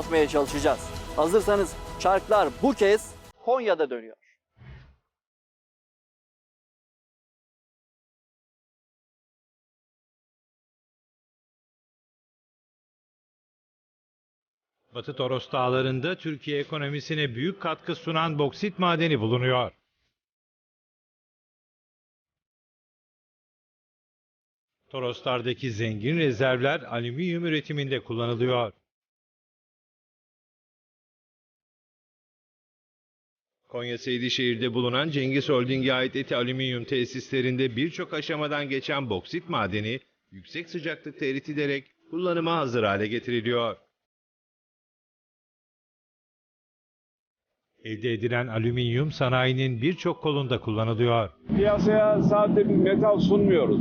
anlatmaya çalışacağız. Hazırsanız çarklar bu kez Konya'da dönüyor. Batı Toros Dağları'nda Türkiye ekonomisine büyük katkı sunan boksit madeni bulunuyor. Toroslardaki zengin rezervler alüminyum üretiminde kullanılıyor. Konya Seydişehir'de bulunan Cengiz Holding'e ait eti alüminyum tesislerinde birçok aşamadan geçen boksit madeni yüksek sıcaklıkta eritilerek kullanıma hazır hale getiriliyor. Elde edilen alüminyum sanayinin birçok kolunda kullanılıyor. Piyasaya sadece bir metal sunmuyoruz.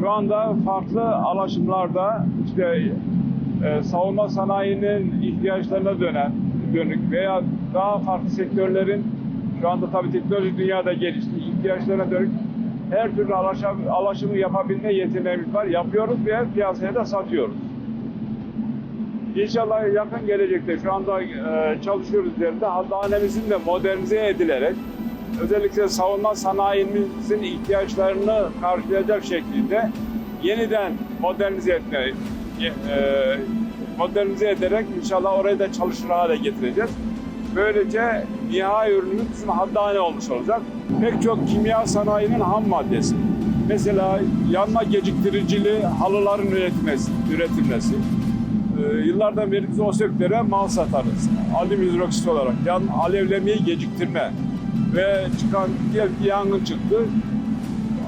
Şu anda farklı alaşımlarda işte e, savunma sanayinin ihtiyaçlarına dönen dönük veya daha farklı sektörlerin şu anda tabii teknoloji dünyada gelişti. ihtiyaçlarına dönük her türlü alaşım, alaşımı yapabilme yeteneğimiz var. Yapıyoruz ve piyasaya da satıyoruz. İnşallah yakın gelecekte şu anda e, çalışıyoruz üzerinde. Hastanemizin de modernize edilerek özellikle savunma sanayimizin ihtiyaçlarını karşılayacak şekilde yeniden modernize etme, e, modernize ederek inşallah orayı da çalışır hale getireceğiz. Böylece nihai ürünümüz bizim haddane olmuş olacak. Pek çok kimya sanayinin ham maddesi. Mesela yanma geciktiricili halıların üretilmesi, üretilmesi. Ee, yıllardan beri biz o sektöre mal satarız. Alüm hidroksit olarak. Yan alevlemeyi geciktirme ve çıkan diyelim ki yangın çıktı.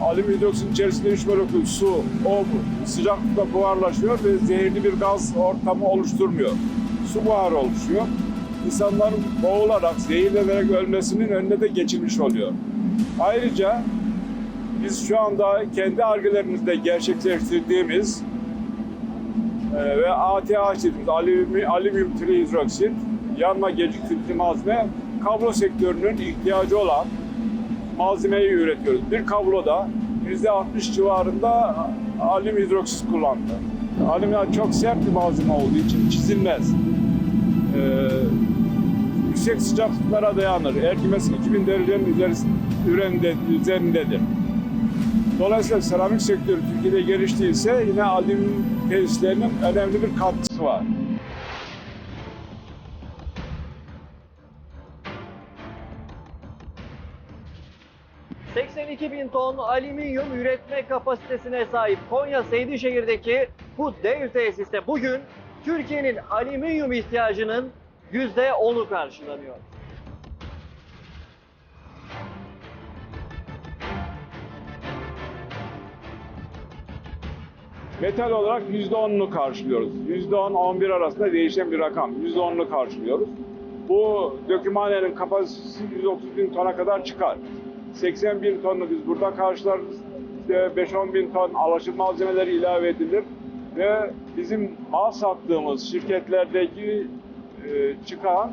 Alüm hidroksitin içerisinde 3 molekül su, o sıcaklıkta buharlaşıyor ve zehirli bir gaz ortamı oluşturmuyor. Su buharı oluşuyor. İnsanların boğularak, zehirlenerek ölmesinin önüne de geçilmiş oluyor. Ayrıca biz şu anda kendi argelerimizde gerçekleştirdiğimiz ee, ve ATH dediğimiz alüminyum, alüminyum trihidroksit yanma geciktirici malzeme kablo sektörünün ihtiyacı olan malzemeyi üretiyoruz. Bir kabloda %60 civarında alüminyum hidroksit kullandı. Alüminyum çok sert bir malzeme olduğu için çizilmez. Ee, yüksek sıcaklıklara dayanır. Erkimesi 2000 derecenin üzerinde, üzerindedir. Dolayısıyla seramik sektörü Türkiye'de geliştiyse yine alüminyum tesislerinin önemli bir katkısı var. ...82 bin ton alüminyum üretme kapasitesine sahip Konya Seydişehir'deki bu dev tesiste bugün Türkiye'nin alüminyum ihtiyacının %10'u karşılanıyor. Metal olarak %10'unu karşılıyoruz. %10-11 arasında değişen bir rakam. %10'unu karşılıyoruz. Bu dökümhanenin kapasitesi 130 bin tona kadar çıkar. 80 bin tonunu biz burada karşılarız. İşte 5-10 bin ton alaşım malzemeleri ilave edilir. Ve bizim mal sattığımız şirketlerdeki çıkan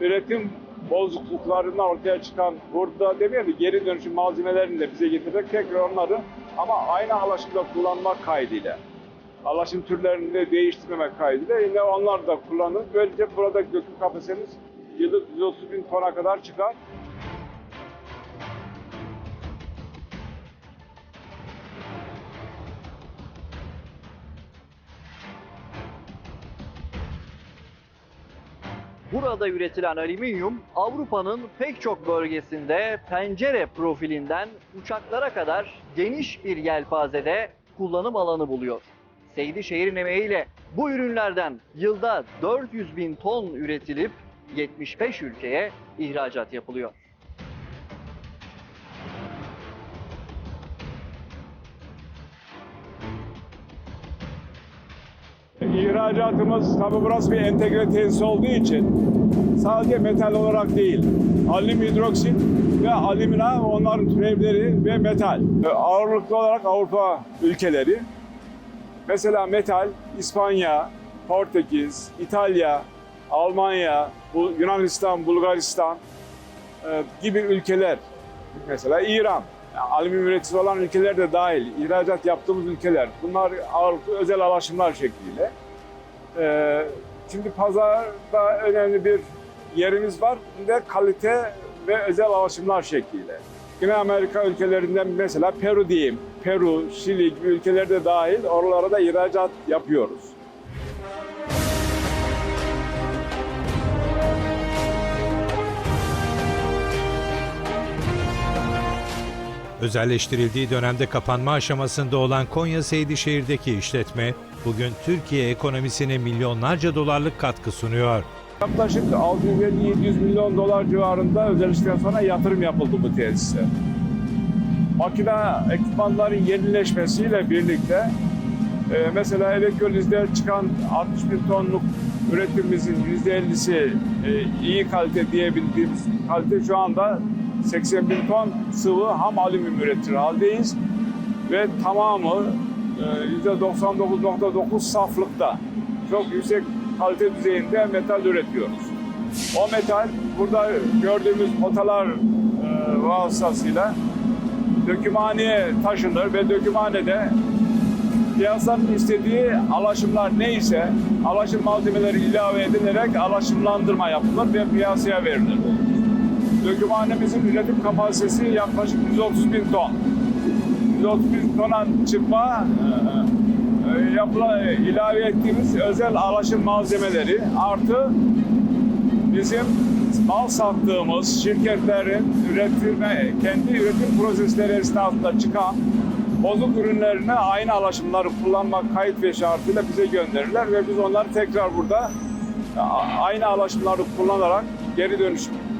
üretim bozukluklarından ortaya çıkan burada demeyelim de geri dönüşüm malzemelerini de bize getirerek tekrar onları ama aynı alaşımda kullanmak kaydıyla alaşım türlerini de değiştirmemek kaydıyla yine onlar da kullanılır. Böylece buradaki döküm kapasitemiz yıllık 130 bin tona kadar çıkar. Burada üretilen alüminyum Avrupa'nın pek çok bölgesinde pencere profilinden uçaklara kadar geniş bir yelpazede kullanım alanı buluyor. Seydişehir'in emeğiyle bu ürünlerden yılda 400 bin ton üretilip 75 ülkeye ihracat yapılıyor. İhracatımız tabi burası bir entegre tesis olduğu için sadece metal olarak değil, alüminyum hidroksit ve alümina onların türevleri ve metal. Ağırlıklı olarak Avrupa ülkeleri. Mesela metal İspanya, Portekiz, İtalya, Almanya, Yunanistan, Bulgaristan e, gibi ülkeler. Mesela İran. Yani alüminyum üreticisi olan ülkeler de dahil, ihracat yaptığımız ülkeler. Bunlar ağırlıklı özel alaşımlar şekliyle e, Şimdi pazarda önemli bir yerimiz var. De kalite ve özel alışımlar şekliyle. Güney Amerika ülkelerinden mesela Peru diyeyim. Peru, Şili gibi ülkeler de dahil oralara da ihracat yapıyoruz. Özelleştirildiği dönemde kapanma aşamasında olan Konya Seydişehir'deki işletme bugün Türkiye ekonomisine milyonlarca dolarlık katkı sunuyor. Yaklaşık 650-700 milyon dolar civarında özellikle sonra yatırım yapıldı bu tesise. Makine ekipmanların yenileşmesiyle birlikte e, mesela elektrolizde çıkan 60 bin tonluk üretimimizin %50'si e, iyi kalite diyebildiğimiz kalite şu anda 80 bin ton sıvı ham alüminyum üretir haldeyiz. Ve tamamı e, %99.9 saflıkta. Çok yüksek kalite düzeyinde metal üretiyoruz. O metal burada gördüğümüz potalar e, vasıtasıyla dökümhaneye taşınır ve dökümhanede piyasanın istediği alaşımlar neyse alaşım malzemeleri ilave edilerek alaşımlandırma yapılır ve piyasaya verilir. Dökümhanemizin üretim kapasitesi yaklaşık 130 bin ton. 130 bin tona çıkma e, e, yapıla, e, ilave ettiğimiz özel alaşım malzemeleri artı bizim mal sattığımız şirketlerin üretime, kendi üretim prosesleri esnasında çıkan bozuk ürünlerine aynı alaşımları kullanmak kayıt ve şartıyla bize gönderirler ve biz onları tekrar burada aynı alaşımları kullanarak geri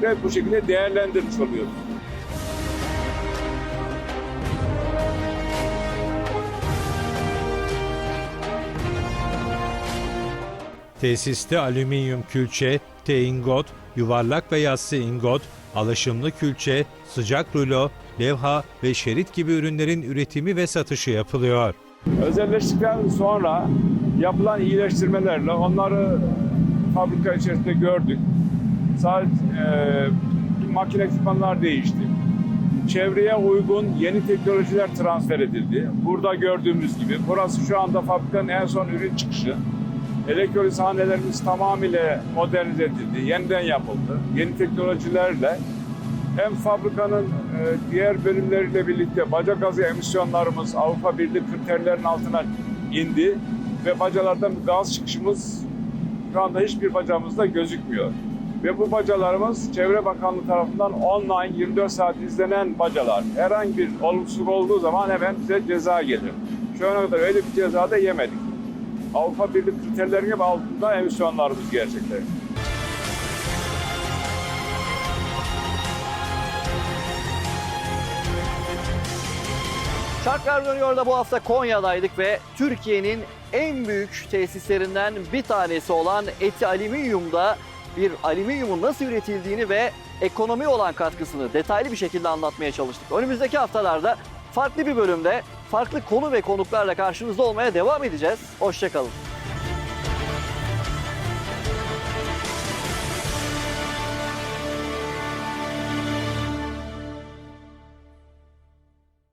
dönüşümde bu şekilde değerlendirmiş oluyoruz. Tesiste alüminyum külçe, T-ingot, yuvarlak ve yassı ingot, alaşımlı külçe, sıcak rulo, levha ve şerit gibi ürünlerin üretimi ve satışı yapılıyor. Özelleştikten sonra yapılan iyileştirmelerle onları fabrika içerisinde gördük. Sadece e, makine ekipmanlar değişti. Çevreye uygun yeni teknolojiler transfer edildi. Burada gördüğümüz gibi. Burası şu anda fabrikanın en son ürün çıkışı. Elektrolizhanelerimiz tamamıyla modernize edildi, yeniden yapıldı. Yeni teknolojilerle hem fabrikanın e, diğer bölümleriyle birlikte baca gazı emisyonlarımız Avrupa Birliği kriterlerinin altına indi ve bacalardan gaz çıkışımız şu anda hiçbir bacamızda gözükmüyor. Ve bu bacalarımız Çevre Bakanlığı tarafından online 24 saat izlenen bacalar. Herhangi bir olumsuzluk olduğu zaman hemen bize ceza gelir. Şu ana kadar öyle bir ceza da yemedik. Avrupa Birliği kriterlerine altında emisyonlarımız gerçekleşti. Çarklar dönüyor da bu hafta Konya'daydık ve Türkiye'nin en büyük tesislerinden bir tanesi olan Eti Alüminyum'da bir alüminyumun nasıl üretildiğini ve ekonomi olan katkısını detaylı bir şekilde anlatmaya çalıştık. Önümüzdeki haftalarda farklı bir bölümde farklı konu ve konuklarla karşınızda olmaya devam edeceğiz. Hoşçakalın.